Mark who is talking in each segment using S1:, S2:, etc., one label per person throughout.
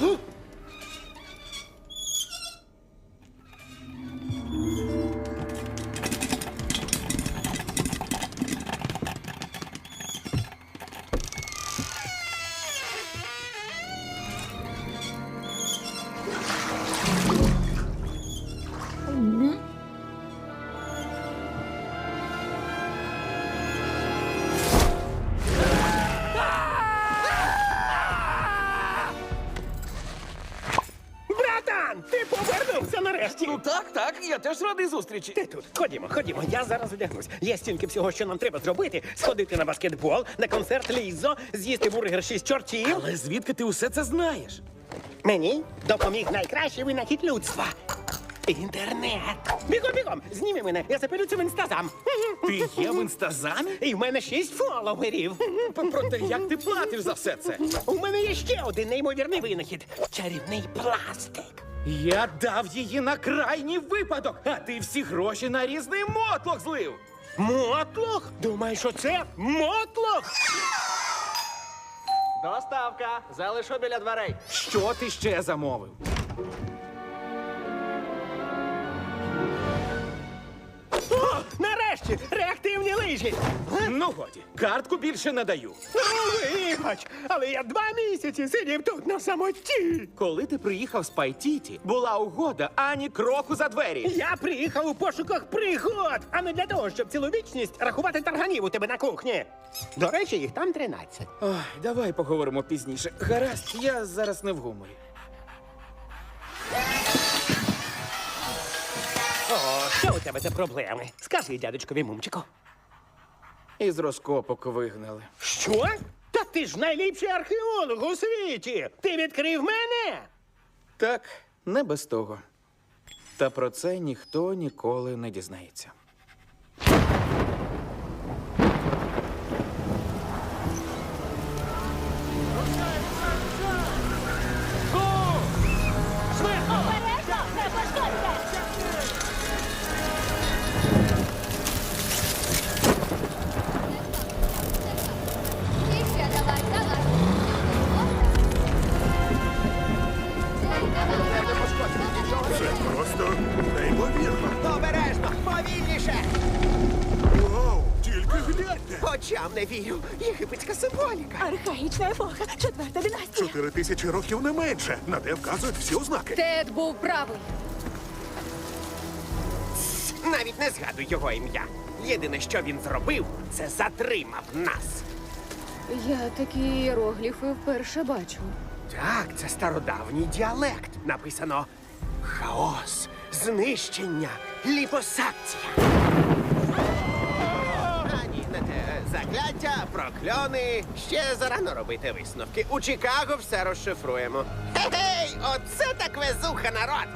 S1: 嗯。Братан, ти повернувся нарешті.
S2: Ну так, так, я теж радий зустрічі.
S1: Ти тут, ходімо, ходімо, я зараз одягнусь. Є стільки всього, що нам треба зробити: сходити на баскетбол, на концерт Лізо, з'їсти бургер шість чортів.
S2: Але звідки ти усе це знаєш?
S1: Мені допоміг найкращий винахід людства. Інтернет. Бігом, бігом, зніми мене, я запилю цим інстазам.
S2: Ти є в інстазамі?
S1: І в мене шість фоловерів.
S2: Проте як ти платиш за все це?
S1: У мене є ще один неймовірний винахід чарівний пластик.
S2: Я дав її на крайній випадок, а ти всі гроші на різний мотлох злив.
S1: Мотлох? Думаєш, що це мотлох?
S3: Доставка. Залишу біля дверей.
S2: Що ти ще замовив?
S1: Реактивні!
S2: Ну годі, картку більше не даю.
S1: Ну, Вибач, але я два місяці сидів тут на самоті.
S2: Коли ти приїхав з Пайтіті, була угода ані кроку за двері.
S1: Я приїхав у пошуках пригод, а не для того, щоб цілу вічність рахувати тарганів у тебе на кухні. До речі, їх там 13.
S2: Ой, давай поговоримо пізніше. Гаразд, я зараз не в гуморі.
S1: О, що у тебе за проблеми? Скажи, дядечкові мумчику.
S2: Із розкопок вигнали.
S1: Що? Та ти ж найліпший археолог у світі! Ти відкрив мене?
S2: Так, не без того. Та про це ніхто ніколи не дізнається.
S4: Повільніше!
S5: Вау, тільки гляньте.
S4: Очам не вірю. Єгипетська символіка.
S6: Архаїчна епоха, четверта династія.
S5: Чотири тисячі років не менше. На те вказують всі ознаки.
S6: Тед був правий.
S4: Навіть не згадуй його ім'я. Єдине, що він зробив, це затримав нас.
S6: Я такі іерогліфи вперше бачу.
S4: Так, це стародавній діалект. Написано хаос, знищення, ліпосакція. А ні, не те. Закляття, прокльони. Ще зарано робити висновки. У Чикаго все розшифруємо. Гей, оце так везуха, народ!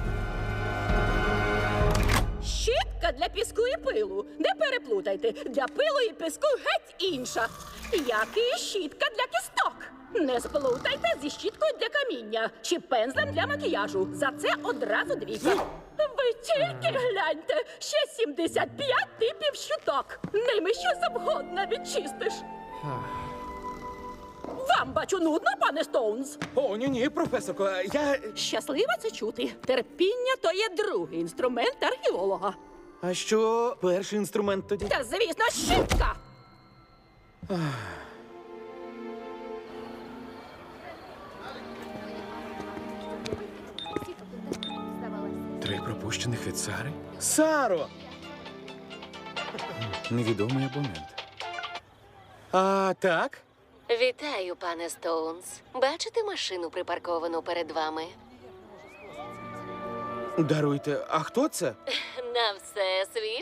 S7: Щітка для піску і пилу. Не переплутайте. Для пилу і піску геть інша. Як і щітка для кісток. Не сплутайте зі щіткою для каміння чи пензлем для макіяжу. За це одразу двійка. Ви тільки гляньте, ще 75 типів щиток. Ними що завгодно відчистиш. Вам бачу нудно, пане Стоунс.
S2: О, ні, ні, професорко, я.
S7: Щаслива це чути. Терпіння то є другий інструмент археолога.
S2: А що перший інструмент тоді?
S7: Та звісно, щітка.
S2: Три від Сари? Саро! Невідомий абонент. А так?
S8: Вітаю, пане Стоунс. Бачите машину припарковану перед вами?
S2: Даруйте, а хто це?
S8: На все свій